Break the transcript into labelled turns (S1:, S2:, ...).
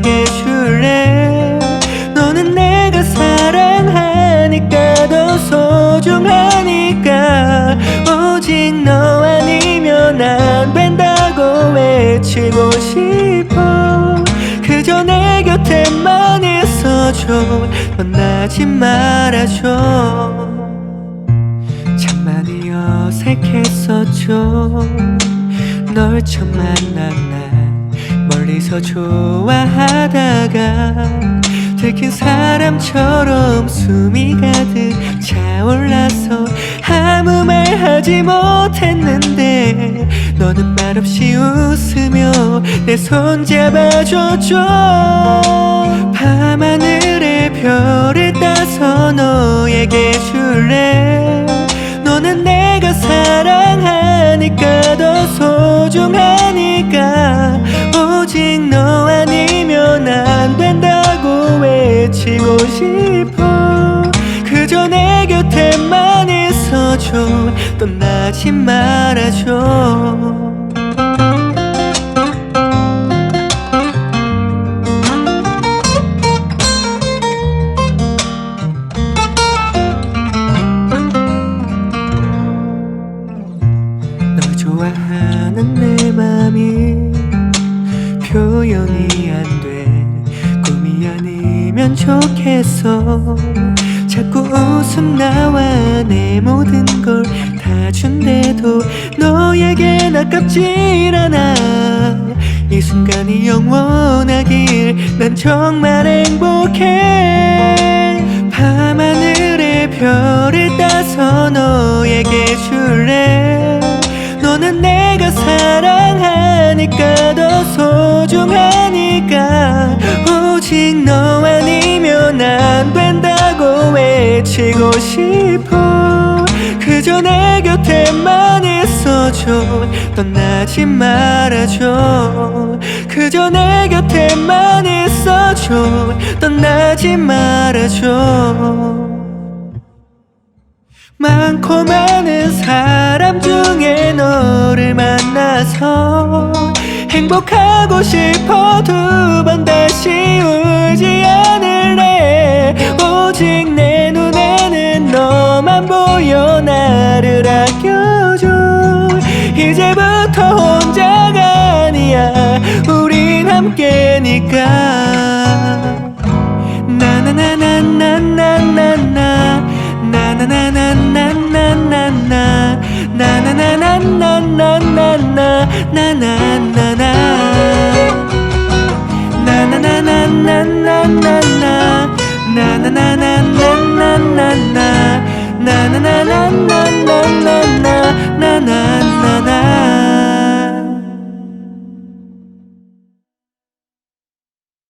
S1: 내게 줄래? 너는 내가 사랑하니까 더 소중하니까. 오직 너 아니면 안 된다고 외치고 싶어. 그저 내 곁에만 있어줘. 만나지 말아줘. 참 많이 어색했었죠. 널 처음 만난 날. 멀리서 좋아하다가 들킨 사람처럼 숨이 가득 차올라서 아무 말 하지 못했는데 너는 말없이 웃으며 내 손 잡아줬죠 밤하늘의 별을 따서 너에게 줄래 떠나지 말아줘. 널 좋아하는 내 맘이 표현이 안 돼. 꿈이 아니면 좋겠어 웃음 나와 내 모든 걸 다 준대도 너에겐 아깝질 않아. 이 순간이 영원하길 난 정말 행복해. 밤하늘의 별을 따서 너에게 줄래? 너는 내가 사랑하니까 더 소중하니까 오직 너 아니면 안 된다고 외치고 싶어. 그저 내 곁에만 있어줘. 떠나지 말아줘. 그저 내 곁에만 있어줘. 떠나지 말아줘. 많고 많은 사람 중에 너를 만나서 행복하고 싶어 두 번 다시 울지 않을래? 오직 내 함께니까. 나나나나나나나나 나나나나나나나나 나나나나나나나나 나나